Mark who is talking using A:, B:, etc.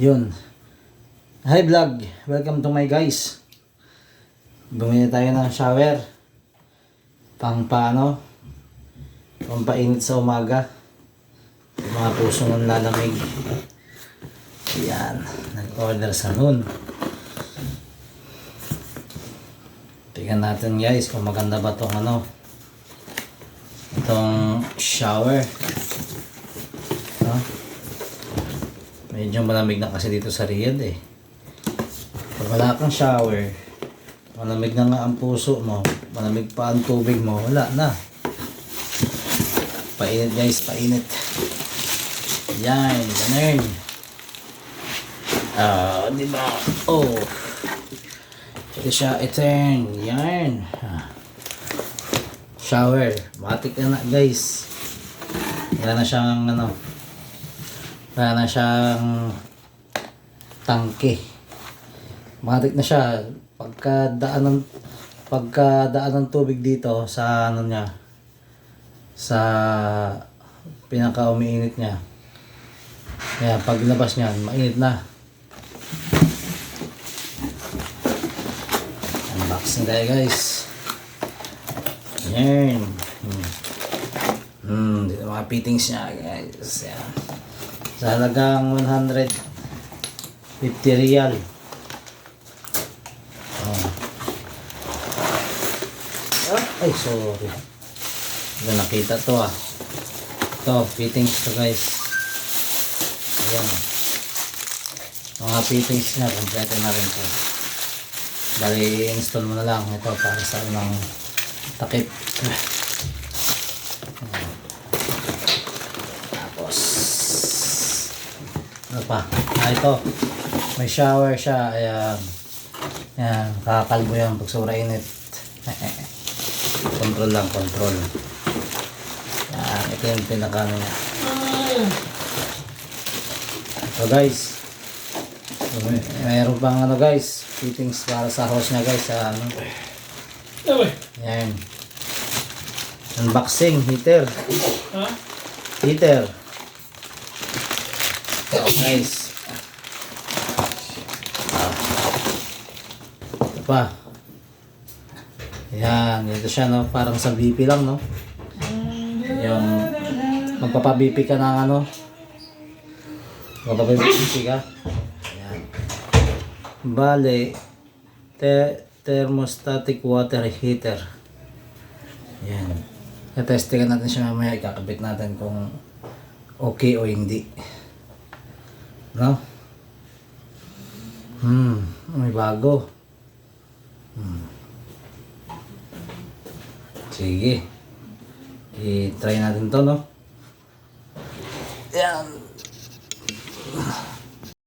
A: Yun. Hi vlog. Welcome to my guys. Bumili tayo ng shower. Pang paano? Pang painit sa umaga. Mga puso ng lalamig. Yan. Nag-order sa noon. Tingnan natin guys kung maganda ba tong ano. Itong shower. No? Medyo malamig na kasi dito sa Riyadh eh. Pag wala kang shower, malamig na nga ang puso mo, malamig pa ang tubig mo, wala na. Painit guys, painit. Yan, ganun. Ah, di ba? Oh. Ito siya, i-turn. Yan. Shower. Matik na na guys. Wala na siyang ano. Wala na siyang tangke. Matik na siya. Pagka daan ng pagka daan ng tubig dito sa ano niya sa pinaka umiinit niya. Kaya pag labas niyan, mainit na. Unboxing tayo guys. Yan. Hmm. Hmm, dito mga fittings niya guys. Yan. Sa halagang 150 real. Oh. Ay, sorry. Hindi nakita to ah. Ito, fittings to guys. Ayan. Mga fittings niya, kompleto na rin to. Bali, install mo na lang ito para sa ng takip. Tapos, ano pa? Ah, ito. May shower siya. Ayan. Ayan, kakakalbo yan pag sobra init. control lang, control. Yan, ito yung pinaka ano niya. So guys, may- mayroon pang ano guys, fittings para sa hose niya guys, sa ano. Yan. Unboxing, heater.
B: Ha?
A: Heater. Guys. Ah. Ito pa. Yan, dito siya no, parang sa BP lang no. Yung magpapa-BP ka ng ano. Magpapa-BP ka. Yan. Bale, te thermostatic water heater. Yan. Tatestingan natin siya mamaya. Ikakabit natin kung okay o hindi. No? Hmm, may bago. Hmm. Sige. I-try natin to, no? Yan.